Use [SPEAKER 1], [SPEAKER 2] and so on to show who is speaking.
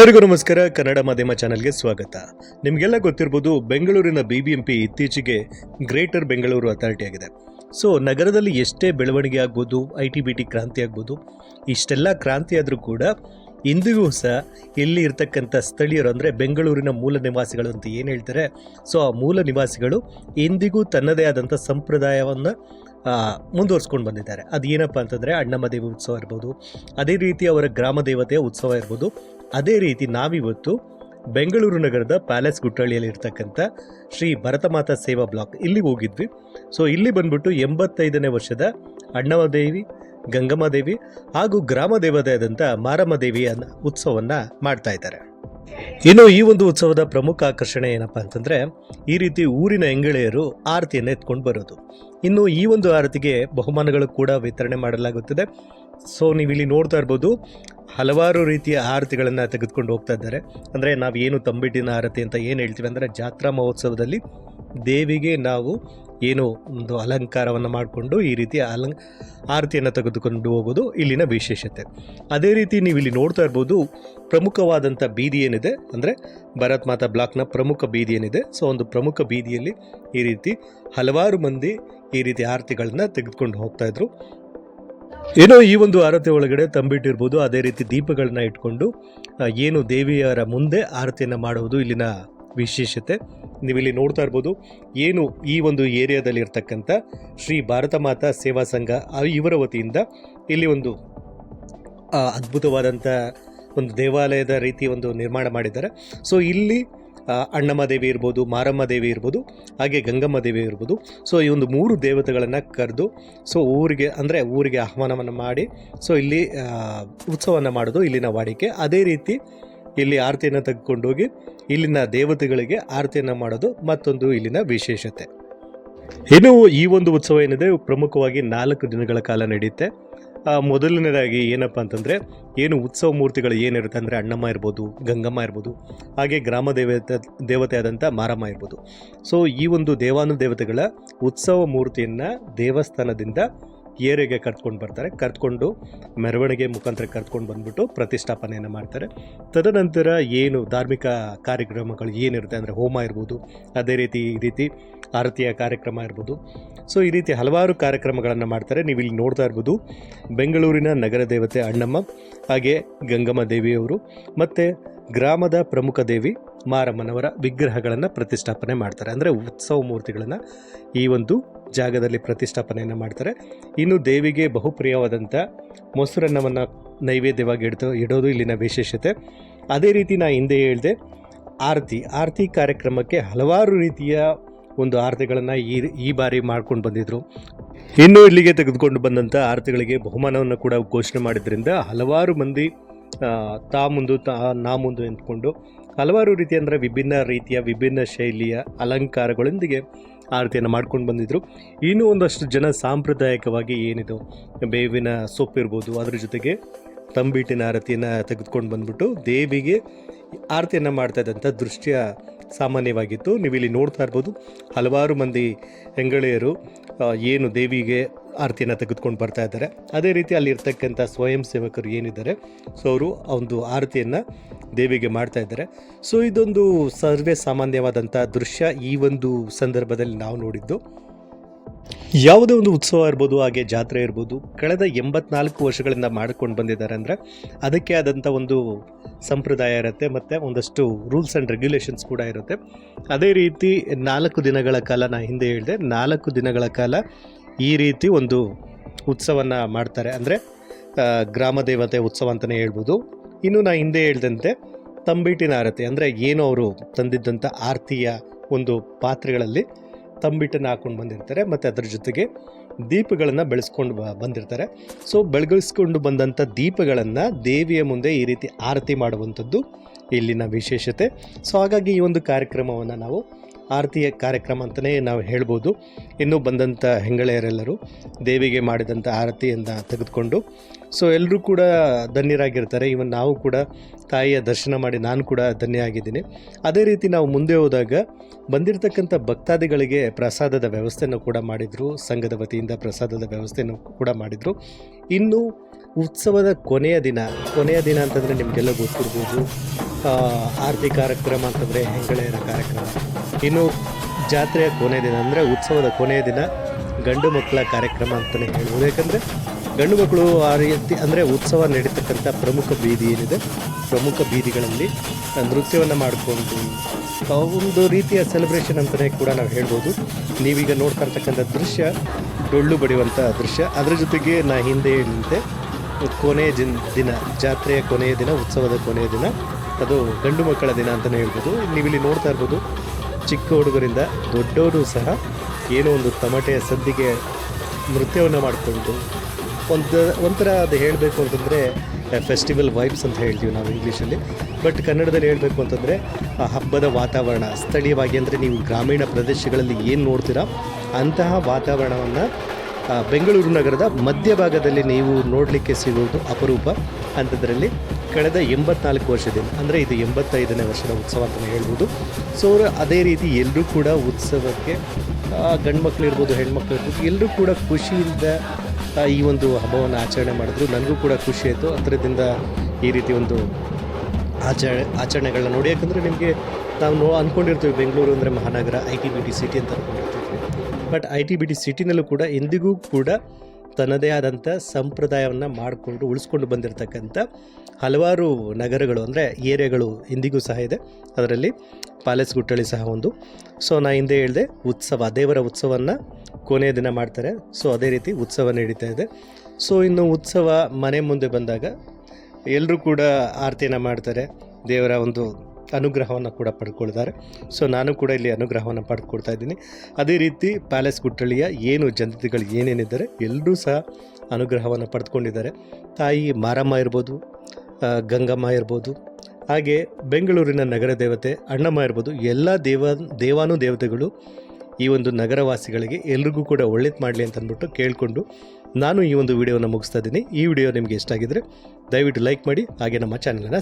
[SPEAKER 1] ಎಲ್ಲರಿಗೂ ನಮಸ್ಕಾರ. ಕನ್ನಡ ಮಾಧ್ಯಮ ಚಾನೆಲ್ಗೆ ಸ್ವಾಗತ. ನಿಮಗೆಲ್ಲ ಗೊತ್ತಿರ್ಬೋದು, ಬೆಂಗಳೂರಿನ ಬಿ ಬಿ ಎಂ ಪಿ ಇತ್ತೀಚೆಗೆ ಗ್ರೇಟರ್ ಬೆಂಗಳೂರು ಅಥಾರಿಟಿ ಆಗಿದೆ ಸೊ, ನಗರದಲ್ಲಿ ಎಷ್ಟೇ ಬೆಳವಣಿಗೆ ಆಗ್ಬೋದು, ಐ ಟಿ ಬಿ ಟಿ ಕ್ರಾಂತಿ ಆಗ್ಬೋದು, ಇಷ್ಟೆಲ್ಲ ಕ್ರಾಂತಿ ಆದರೂ ಕೂಡ ಇಂದಿಗೂ ಸಹ ಇಲ್ಲಿ ಇರ್ತಕ್ಕಂಥ ಸ್ಥಳೀಯರು ಅಂದರೆ ಬೆಂಗಳೂರಿನ ಮೂಲ ನಿವಾಸಿಗಳು ಅಂತ ಏನು ಹೇಳ್ತಾರೆ, ಸೊ, ಆ ಮೂಲ ನಿವಾಸಿಗಳು ಇಂದಿಗೂ ತನ್ನದೇ ಆದಂಥ ಸಂಪ್ರದಾಯವನ್ನು ಮುಂದುವರ್ಸ್ಕೊಂಡು ಬಂದಿದ್ದಾರೆ. ಅದು ಏನಪ್ಪ ಅಂತಂದರೆ ಅಣ್ಣಮ್ಮ ದೇವಿ ಉತ್ಸವ ಇರ್ಬೋದು, ಅದೇ ರೀತಿ ಅವರ ಗ್ರಾಮ ದೇವತೆಯ ಉತ್ಸವ ಇರ್ಬೋದು ಅದೇ ರೀತಿ ನಾವಿವತ್ತು ಬೆಂಗಳೂರು ನಗರದ ಪ್ಯಾಲೇಸ್ ಗುಟ್ಟಳ್ಳಿಯಲ್ಲಿ ಇರ್ತಕ್ಕಂಥ ಶ್ರೀ ಭರತಮಾತಾ ಸೇವಾ ಬ್ಲಾಕ್ ಇಲ್ಲಿ ಹೋಗಿದ್ವಿ. ಸೊ ಇಲ್ಲಿ ಬಂದ್ಬಿಟ್ಟು ಎಂಬತ್ತೈದನೇ ವರ್ಷದ ಅಣ್ಣವ ದೇವಿ, ಗಂಗಮ್ಮ ದೇವಿ ಹಾಗೂ ಗ್ರಾಮ ದೇವತೆಯಾದಂಥ ಮಾರಮ್ಮ ದೇವಿಯ ಉತ್ಸವವನ್ನು ಮಾಡ್ತಾ ಇದ್ದಾರೆ. ಇನ್ನು ಈ ಒಂದು ಉತ್ಸವದ ಪ್ರಮುಖ ಆಕರ್ಷಣೆ ಏನಪ್ಪ ಅಂತಂದರೆ ಈ ರೀತಿ ಊರಿನ ಹೆಂಗಳೆಯರು ಆರತಿಯನ್ನು ಎತ್ಕೊಂಡು ಬರೋದು. ಇನ್ನು ಈ ಒಂದು ಆರತಿಗೆ ಬಹುಮಾನಗಳು ಕೂಡ ವಿತರಣೆ ಮಾಡಲಾಗುತ್ತದೆ. ಸೊ ನೀವು ಇಲ್ಲಿ ನೋಡ್ತಾ ಇರ್ಬೋದು ಹಲವಾರು ರೀತಿಯ ಆರತಿಗಳನ್ನು ತೆಗೆದುಕೊಂಡು ಹೋಗ್ತಾ ಇದ್ದಾರೆ. ಅಂದರೆ ನಾವು ಏನು ತಂಬಿಟ್ಟಿನ ಆರತಿ ಅಂತ ಏನು ಹೇಳ್ತೀವಿ ಅಂದರೆ ಜಾತ್ರಾ ಮಹೋತ್ಸವದಲ್ಲಿ ದೇವಿಗೆ ನಾವು ಏನು ಒಂದು ಅಲಂಕಾರವನ್ನು ಮಾಡಿಕೊಂಡು ಈ ರೀತಿಯ ಅಲಂ ಆರತಿಯನ್ನು ತೆಗೆದುಕೊಂಡು ಹೋಗೋದು ಇಲ್ಲಿನ ವಿಶೇಷತೆ. ಅದೇ ರೀತಿ ನೀವು ಇಲ್ಲಿ ನೋಡ್ತಾ ಇರ್ಬೋದು ಪ್ರಮುಖವಾದಂಥ ಬೀದಿ ಏನಿದೆ ಅಂದರೆ ಭರತ್ ಮಾತಾ ಬ್ಲಾಕ್ನ ಪ್ರಮುಖ ಬೀದಿ ಏನಿದೆ. ಸೊ ಒಂದು ಪ್ರಮುಖ ಬೀದಿಯಲ್ಲಿ ಈ ರೀತಿ ಹಲವಾರು ಮಂದಿ ಈ ರೀತಿ ಆರತಿಗಳನ್ನ ತೆಗೆದುಕೊಂಡು ಹೋಗ್ತಾ ಇದ್ರು. ಏನೋ ಈ ಒಂದು ಆರತಿ ಒಳಗಡೆ ತಂಬಿಟ್ಟಿರ್ಬೋದು. ಅದೇ ರೀತಿ ದೀಪಗಳನ್ನ ಇಟ್ಕೊಂಡು ಏನು ದೇವಿಯರ ಮುಂದೆ ಆರತಿಯನ್ನು ಮಾಡುವುದು ಇಲ್ಲಿನ ವಿಶೇಷತೆ. ನೀವಿಲ್ಲಿ ನೋಡ್ತಾ ಇರ್ಬೋದು, ಏನು ಈ ಒಂದು ಏರಿಯಾದಲ್ಲಿ ಇರ್ತಕ್ಕಂಥ ಶ್ರೀ ಭಾರತ ಮಾತಾ ಸೇವಾ ಸಂಘ ಇವರ ವತಿಯಿಂದ ಇಲ್ಲಿ ಒಂದು ಅದ್ಭುತವಾದಂಥ ಒಂದು ದೇವಾಲಯದ ರೀತಿ ಒಂದು ನಿರ್ಮಾಣ ಮಾಡಿದ್ದಾರೆ. ಸೊ ಇಲ್ಲಿ ಅಣ್ಣಮ್ಮ ದೇವಿ ಇರ್ಬೋದು, ಮಾರಮ್ಮ ದೇವಿ ಇರ್ಬೋದು, ಹಾಗೆ ಗಂಗಮ್ಮ ದೇವಿ ಇರ್ಬೋದು. ಸೊ ಈ ಒಂದು ಮೂರು ದೇವತೆಗಳನ್ನು ಕರೆದು ಸೊ ಊರಿಗೆ, ಅಂದರೆ ಊರಿಗೆ ಆಹ್ವಾನವನ್ನು ಮಾಡಿ ಸೊ ಇಲ್ಲಿ ಉತ್ಸವವನ್ನು ಮಾಡೋದು ಇಲ್ಲಿನ ವಾಡಿಕೆ. ಅದೇ ರೀತಿ ಇಲ್ಲಿ ಆರತಿಯನ್ನು ತೆಗೆದುಕೊಂಡೋಗಿ ಇಲ್ಲಿನ ದೇವತೆಗಳಿಗೆ ಆರತಿಯನ್ನು ಮಾಡೋದು ಮತ್ತೊಂದು ಇಲ್ಲಿನ ವಿಶೇಷತೆ. ಇನ್ನು ಈ ಒಂದು ಉತ್ಸವ ಏನಿದೆ, ಪ್ರಮುಖವಾಗಿ ನಾಲ್ಕು ದಿನಗಳ ಕಾಲ ನಡೆಯುತ್ತೆ. ಮೊದಲನೇದಾಗಿ ಏನಪ್ಪ ಅಂತಂದರೆ, ಏನು ಉತ್ಸವ ಮೂರ್ತಿಗಳು ಏನಿರುತ್ತೆ ಅಂದರೆ ಅಣ್ಣಮ್ಮ ಇರ್ಬೋದು, ಗಂಗಮ್ಮ ಇರ್ಬೋದು, ಹಾಗೆ ಗ್ರಾಮ ದೇವತೆ ದೇವತೆ ಆದಂಥ ಮಾರಮ್ಮ ಇರ್ಬೋದು. ಸೊ ಈ ಒಂದು ದೇವಾನು ದೇವತೆಗಳ ಉತ್ಸವ ಮೂರ್ತಿಯನ್ನು ದೇವಸ್ಥಾನದಿಂದ ಏರಿಗೆ ಕರ್ತ್ಕೊಂಡು ಬರ್ತಾರೆ ಕರ್ತ್ಕೊಂಡು ಮೆರವಣಿಗೆ ಮುಖಾಂತರ ಕರ್ತ್ಕೊಂಡು ಬಂದ್ಬಿಟ್ಟು ಪ್ರತಿಷ್ಠಾಪನೆಯನ್ನು ಮಾಡ್ತಾರೆ. ತದನಂತರ ಏನು ಧಾರ್ಮಿಕ ಕಾರ್ಯಕ್ರಮಗಳು ಏನಿರುತ್ತೆ ಅಂದರೆ ಹೋಮ ಇರ್ಬೋದು, ಅದೇ ರೀತಿ ಈ ರೀತಿ ಆರತಿಯ ಕಾರ್ಯಕ್ರಮ ಇರ್ಬೋದು. ಸೊ ಈ ರೀತಿ ಹಲವಾರು ಕಾರ್ಯಕ್ರಮಗಳನ್ನು ಮಾಡ್ತಾರೆ. ನೀವು ಇಲ್ಲಿ ನೋಡ್ತಾ ಇರ್ಬೋದು, ಬೆಂಗಳೂರಿನ ನಗರ ದೇವತೆ ಅಣ್ಣಮ್ಮ, ಹಾಗೆ ಗಂಗಮ್ಮ ದೇವಿಯವರು, ಮತ್ತು ಗ್ರಾಮದ ಪ್ರಮುಖ ದೇವಿ ಮಾರಮ್ಮನವರ ವಿಗ್ರಹಗಳನ್ನು ಪ್ರತಿಷ್ಠಾಪನೆ ಮಾಡ್ತಾರೆ. ಅಂದರೆ ಉತ್ಸವ ಮೂರ್ತಿಗಳನ್ನು ಈ ಒಂದು ಜಾಗದಲ್ಲಿ ಪ್ರತಿಷ್ಠಾಪನೆಯನ್ನು ಮಾಡ್ತಾರೆ. ಇನ್ನು ದೇವಿಗೆ ಬಹುಪ್ರಿಯವಾದಂಥ ಮೊಸರನ್ನವನ್ನು ನೈವೇದ್ಯವಾಗಿ ಇಡ್ತು, ಇಡೋದು ಇಲ್ಲಿನ ವಿಶೇಷತೆ. ಅದೇ ರೀತಿ ನಾ ಹಿಂದೆ ಹೇಳಿದೆ, ಆರತಿ. ಆರತಿ ಕಾರ್ಯಕ್ರಮಕ್ಕೆ ಹಲವಾರು ರೀತಿಯ ಒಂದು ಆರತಿಗಳನ್ನು ಈ ಈ ಬಾರಿ ಮಾಡ್ಕೊಂಡು ಬಂದಿದ್ದರು ಇನ್ನು ಇಲ್ಲಿಗೆ ತೆಗೆದುಕೊಂಡು ಬಂದಂಥ ಆರತಿಗಳಿಗೆ ಬಹುಮಾನವನ್ನು ಕೂಡ ಘೋಷಣೆ ಮಾಡಿದ್ರಿಂದ ಹಲವಾರು ಮಂದಿ ತಾ ಮುಂದು, ತಾ, ನಾ ಮುಂದು ಎಂದ್ಕೊಂಡು ಹಲವಾರು ರೀತಿ ಅಂದರೆ ವಿಭಿನ್ನ ರೀತಿಯ, ವಿಭಿನ್ನ ಶೈಲಿಯ ಅಲಂಕಾರಗಳೊಂದಿಗೆ ಆರತಿಯನ್ನು ಮಾಡ್ಕೊಂಡು ಬಂದಿದ್ದರು ಇನ್ನೂ ಒಂದಷ್ಟು ಜನ ಸಾಂಪ್ರದಾಯಿಕವಾಗಿ ಏನಿದು, ಬೇವಿನ ಸೊಪ್ಪು ಇರ್ಬೋದು, ಅದ್ರ ಜೊತೆಗೆ ತಂಬಿಟ್ಟಿನ ಆರತಿಯನ್ನು ತೆಗೆದುಕೊಂಡು ಬಂದ್ಬಿಟ್ಟು ದೇವಿಗೆ ಆರತಿಯನ್ನು ಮಾಡ್ತಾ ಇದ್ದಂಥ ದೃಶ್ಯ ಸಾಮಾನ್ಯವಾಗಿತ್ತು. ನೀವು ಇಲ್ಲಿ ನೋಡ್ತಾ ಇರ್ಬೋದು, ಹಲವಾರು ಮಂದಿ ಹೆಂಗಳೆಯರು ಏನು ದೇವಿಗೆ ಆರತಿಯನ್ನು ತೆಗೆದುಕೊಂಡು ಬರ್ತಾ ಇದ್ದಾರೆ. ಅದೇ ರೀತಿ ಅಲ್ಲಿರ್ತಕ್ಕಂಥ ಸ್ವಯಂ ಸೇವಕರು ಏನಿದ್ದಾರೆ, ಸೊ ಅವರು ಒಂದು ಆರತಿಯನ್ನು ದೇವಿಗೆ ಮಾಡ್ತಾ ಇದ್ದಾರೆ. ಸೊ ಇದೊಂದು ಸರ್ವೇ ಸಾಮಾನ್ಯವಾದಂಥ ದೃಶ್ಯ ಈ ಒಂದು ಸಂದರ್ಭದಲ್ಲಿ ನಾವು ನೋಡಿದ್ದು. ಯಾವುದೇ ಒಂದು ಉತ್ಸವ ಇರ್ಬೋದು, ಹಾಗೆ ಜಾತ್ರೆ ಇರ್ಬೋದು, ಕಳೆದ ಎಂಬತ್ನಾಲ್ಕು ವರ್ಷಗಳಿಂದ ಮಾಡ್ಕೊಂಡು ಬಂದಿದ್ದಾರೆ ಅಂದರೆ ಅದಕ್ಕೆ ಆದಂಥ ಒಂದು ಸಂಪ್ರದಾಯ ಇರುತ್ತೆ, ಮತ್ತು ಒಂದಷ್ಟು ರೂಲ್ಸ್ ಆ್ಯಂಡ್ ರೆಗ್ಯುಲೇಷನ್ಸ್ ಕೂಡ ಇರುತ್ತೆ. ಅದೇ ರೀತಿ ನಾಲ್ಕು ದಿನಗಳ ಕಾಲ ನಾ ಹಿಂದೆ ಹೇಳಿದೆ, ನಾಲ್ಕು ದಿನಗಳ ಕಾಲ ಈ ರೀತಿ ಒಂದು ಉತ್ಸವನ ಮಾಡ್ತಾರೆ. ಅಂದರೆ ಗ್ರಾಮ ದೇವತೆ ಉತ್ಸವ ಅಂತಲೇ ಹೇಳ್ಬೋದು. ಇನ್ನು ನಾ ಹಿಂದೆ ಹೇಳ್ದಂತೆ ತಂಬಿಟ್ಟಿನ ಆರತಿ ಅಂದರೆ ಏನು ಅವರು ತಂದಿದ್ದಂಥ ಆರತಿಯ ಒಂದು ಪಾತ್ರೆಗಳಲ್ಲಿ ತಂಬಿಟ್ಟನ್ನು ಹಾಕೊಂಡು ಬಂದಿರ್ತಾರೆ, ಮತ್ತು ಅದರ ಜೊತೆಗೆ ದೀಪಗಳನ್ನು ಬೆಳೆಸ್ಕೊಂಡು ಬ ಬಂದಿರ್ತಾರೆ. ಸೊ ಬೆಳಗಿಸ್ಕೊಂಡು ಬಂದಂಥ ದೀಪಗಳನ್ನು ದೇವಿಯ ಮುಂದೆ ಈ ರೀತಿ ಆರತಿ ಮಾಡುವಂಥದ್ದು ಇಲ್ಲಿನ ವಿಶೇಷತೆ. ಸೊ ಹಾಗಾಗಿ ಈ ಒಂದು ಕಾರ್ಯಕ್ರಮವನ್ನು ನಾವು ಆರತಿಯ ಕಾರ್ಯಕ್ರಮ ಅಂತಲೇ ನಾವು ಹೇಳ್ಬೋದು. ಇನ್ನೂ ಬಂದಂಥ ಹೆಂಗಳೆಯರೆಲ್ಲರೂ ದೇವಿಗೆ ಮಾಡಿದಂಥ ಆರತಿಯಿಂದ ತೆಗೆದುಕೊಂಡು, ಸೊ ಎಲ್ಲರೂ ಕೂಡ ಧನ್ಯರಾಗಿರ್ತಾರೆ. ಇವನ್ ನಾವು ಕೂಡ ತಾಯಿಯ ದರ್ಶನ ಮಾಡಿ ನಾನು ಕೂಡ ಧನ್ಯ ಆಗಿದ್ದೀನಿ ಅದೇ ರೀತಿ ನಾವು ಮುಂದೆ ಹೋದಾಗ ಬಂದಿರತಕ್ಕಂಥ ಭಕ್ತಾದಿಗಳಿಗೆ ಪ್ರಸಾದದ ವ್ಯವಸ್ಥೆಯನ್ನು ಕೂಡ ಮಾಡಿದರು, ಸಂಘದ ವತಿಯಿಂದ ಪ್ರಸಾದದ ವ್ಯವಸ್ಥೆಯನ್ನು ಕೂಡ ಮಾಡಿದರು. ಇನ್ನು ಉತ್ಸವದ ಕೊನೆಯ ದಿನ ಕೊನೆಯ ದಿನ ಅಂತಂದರೆ ನಿಮಗೆಲ್ಲ ಗೊತ್ತಿರ್ಬೋದು. ಆರತಿ ಕಾರ್ಯಕ್ರಮ ಅಂತಂದರೆ ಹೆಂಗಳೆಯರ ಕಾರ್ಯಕ್ರಮ. ಇನ್ನು ಜಾತ್ರೆಯ ಕೊನೆಯ ದಿನ ಅಂದರೆ ಉತ್ಸವದ ಕೊನೆಯ ದಿನ ಗಂಡು ಮಕ್ಕಳ ಕಾರ್ಯಕ್ರಮ ಅಂತಲೇ ಹೇಳ್ಬೋದು. ಯಾಕಂದರೆ ಗಂಡು ಮಕ್ಕಳು ಆ ರೀತಿ ಅಂದರೆ ಉತ್ಸವ ನಡೀತಕ್ಕಂಥ ಪ್ರಮುಖ ಬೀದಿ ಏನಿದೆ, ಪ್ರಮುಖ ಬೀದಿಗಳಲ್ಲಿ ನೃತ್ಯವನ್ನು ಮಾಡಿಕೊಂಡು ಒಂದು ರೀತಿಯ ಸೆಲೆಬ್ರೇಷನ್ ಅಂತಲೇ ಕೂಡ ನಾವು ಹೇಳ್ಬೋದು. ನೀವೀಗ ನೋಡ್ತಾ ಇರ್ತಕ್ಕಂಥ ದೃಶ್ಯ, ಡೊಳ್ಳು ಬಡಿಯುವಂಥ ದೃಶ್ಯ. ಅದರ ಜೊತೆಗೆ ನಾ ಹಿಂದೆ ಹೇಳಿದಂತೆ ಕೊನೆಯ ದಿನ ದಿನ, ಜಾತ್ರೆಯ ಕೊನೆಯ ದಿನ, ಉತ್ಸವದ ಕೊನೆಯ ದಿನ, ಅದು ಗಂಡು ಮಕ್ಕಳ ದಿನ ಅಂತಲೇ ಹೇಳ್ಬೋದು. ನೀವಿಲ್ಲಿ ನೋಡ್ತಾ ಇರ್ಬೋದು. ಚಿಕ್ಕ ಹುಡುಗರಿಂದ ದೊಡ್ಡವರು ಸಹ ಏನೋ ಒಂದು ತಮಟೆಯ ಸದ್ದಿಗೆ ನೃತ್ಯವನ್ನು ಮಾಡಿಕೊಂಡು ಒಂದು ಒಂಥರ ಅದು ಹೇಳಬೇಕು ಅಂತಂದರೆ ಫೆಸ್ಟಿವಲ್ ವೈಬ್ಸ್ ಅಂತ ಹೇಳ್ತೀವಿ ನಾವು ಇಂಗ್ಲೀಷಲ್ಲಿ ಬಟ್ ಕನ್ನಡದಲ್ಲಿ ಹೇಳಬೇಕು ಅಂತಂದರೆ, ಆ ಹಬ್ಬದ ವಾತಾವರಣ, ಸ್ಥಳೀಯವಾಗಿ ಅಂದರೆ ನೀವು ಗ್ರಾಮೀಣ ಪ್ರದೇಶಗಳಲ್ಲಿ ಏನು ನೋಡ್ತೀರಾ, ಅಂತಹ ವಾತಾವರಣವನ್ನು ಬೆಂಗಳೂರು ನಗರದ ಮಧ್ಯಭಾಗದಲ್ಲಿ ನೀವು ನೋಡಲಿಕ್ಕೆ ಸಿಗುವುದು ಅಪರೂಪ. ಅಂಥದ್ರಲ್ಲಿ ಕಳೆದ ಎಂಬತ್ನಾಲ್ಕು ವರ್ಷದಿಂದ, ಅಂದರೆ ಇದು ಎಂಬತ್ತೈದನೇ ವರ್ಷದ ಉತ್ಸವ ಅಂತಲೇ ಹೇಳ್ಬೋದು. ಸೊ ಅದೇ ರೀತಿ ಎಲ್ಲರೂ ಕೂಡ ಉತ್ಸವಕ್ಕೆ ಗಂಡು ಮಕ್ಕಳಿರ್ಬೋದು ಹೆಣ್ಮಕ್ಳು ಇರ್ಬೋದು, ಎಲ್ಲರೂ ಕೂಡ ಖುಷಿಯಿಂದ ಈ ಒಂದು ಹಬ್ಬವನ್ನು ಆಚರಣೆ ಮಾಡಿದ್ರು. ನನಗೂ ಕೂಡ ಖುಷಿ ಆಯಿತು. ಅದರಿಂದ ಈ ರೀತಿ ಒಂದು ಆಚರಣೆ, ಆಚರಣೆಗಳನ್ನ ನೋಡಿ. ಯಾಕಂದರೆ ನಿಮಗೆ ನಾವು ನೋ ಅಂದ್ಕೊಂಡಿರ್ತೀವಿ ಬೆಂಗಳೂರು ಅಂದರೆ ಮಹಾನಗರ, I T B T city ಅಂತ ಅಂದ್ಕೊಂಡಿರ್ತೀವಿ but I T B T ಸಿಟಿನಲ್ಲೂ ಕೂಡ ಇಂದಿಗೂ ಕೂಡ ತನ್ನದೇ ಆದಂಥ ಸಂಪ್ರದಾಯವನ್ನು ಮಾಡಿಕೊಂಡು ಉಳಿಸ್ಕೊಂಡು ಬಂದಿರತಕ್ಕಂಥ ಹಲವಾರು ನಗರಗಳು ಅಂದರೆ ಏರಿಯಾಗಳು ಇಂದಿಗೂ ಸಹ ಇದೆ. ಅದರಲ್ಲಿ ಪ್ಯಾಲೇಸ್ ಗುಟ್ಟಳಿ ಸಹ ಒಂದು. ಸೊ ನಾ ಹಿಂದೆ ಹೇಳಿದೆ ಉತ್ಸವ, ದೇವರ ಉತ್ಸವವನ್ನು ಕೊನೆಯ ದಿನ ಮಾಡ್ತಾರೆ. ಸೊ ಅದೇ ರೀತಿ ಉತ್ಸವ ನಡೀತಾ ಇದೆ. ಸೊ ಇನ್ನು ಉತ್ಸವ ಮನೆ ಮುಂದೆ ಬಂದಾಗ ಎಲ್ಲರೂ ಕೂಡ ಆರತಿಯನ್ನು ಮಾಡ್ತಾರೆ. ದೇವರ ಒಂದು ಅನುಗ್ರಹವನ್ನು ಕೂಡ ಪಡ್ಕೊಳ್ತಾರೆ. ಸೊ ನಾನು ಕೂಡ ಇಲ್ಲಿ ಅನುಗ್ರಹವನ್ನು ಪಡ್ಕೊಳ್ತಾ ಇದ್ದೀನಿ. ಅದೇ ರೀತಿ ಪ್ಯಾಲೇಸ್ ಗುಟ್ಟಳಿಯ ಏನು ಜನತೆಗಳು ಏನೇನಿದ್ದಾರೆ ಎಲ್ಲರೂ ಸಹ ಅನುಗ್ರಹವನ್ನು ಪಡೆದುಕೊಂಡಿದ್ದಾರೆ ತಾಯಿ ಮಾರಮ್ಮ ಇರ್ಬೋದು ಗಂಗಮ್ಮ ಇರ್ಬೋದು, ಹಾಗೆ ಬೆಂಗಳೂರಿನ ನಗರ ದೇವತೆ, ಅಣ್ಣಮ್ಮ ಇರ್ಬೋದು, ಎಲ್ಲ ದೇವ, ದೇವಾನು ದೇವತೆಗಳು ಈ ಒಂದು ನಗರವಾಸಿಗಳಿಗೆ ಎಲ್ರಿಗೂ ಕೂಡ ಒಳ್ಳೇದು ಮಾಡಲಿ ಅಂತ ಅಂದ್ಬಿಟ್ಟು ಕೇಳಿಕೊಂಡು ನಾನು ಈ ಒಂದು ವಿಡಿಯೋನ ಮುಗಿಸ್ತಾ ಇದ್ದೀನಿ. ಈ ವಿಡಿಯೋ ನಿಮಗೆ ಇಷ್ಟ ಆಗಿದ್ದರೆ ದಯವಿಟ್ಟು ಲೈಕ್ ಮಾಡಿ, ಹಾಗೆ ನಮ್ಮ ಚಾನಲನ್ನು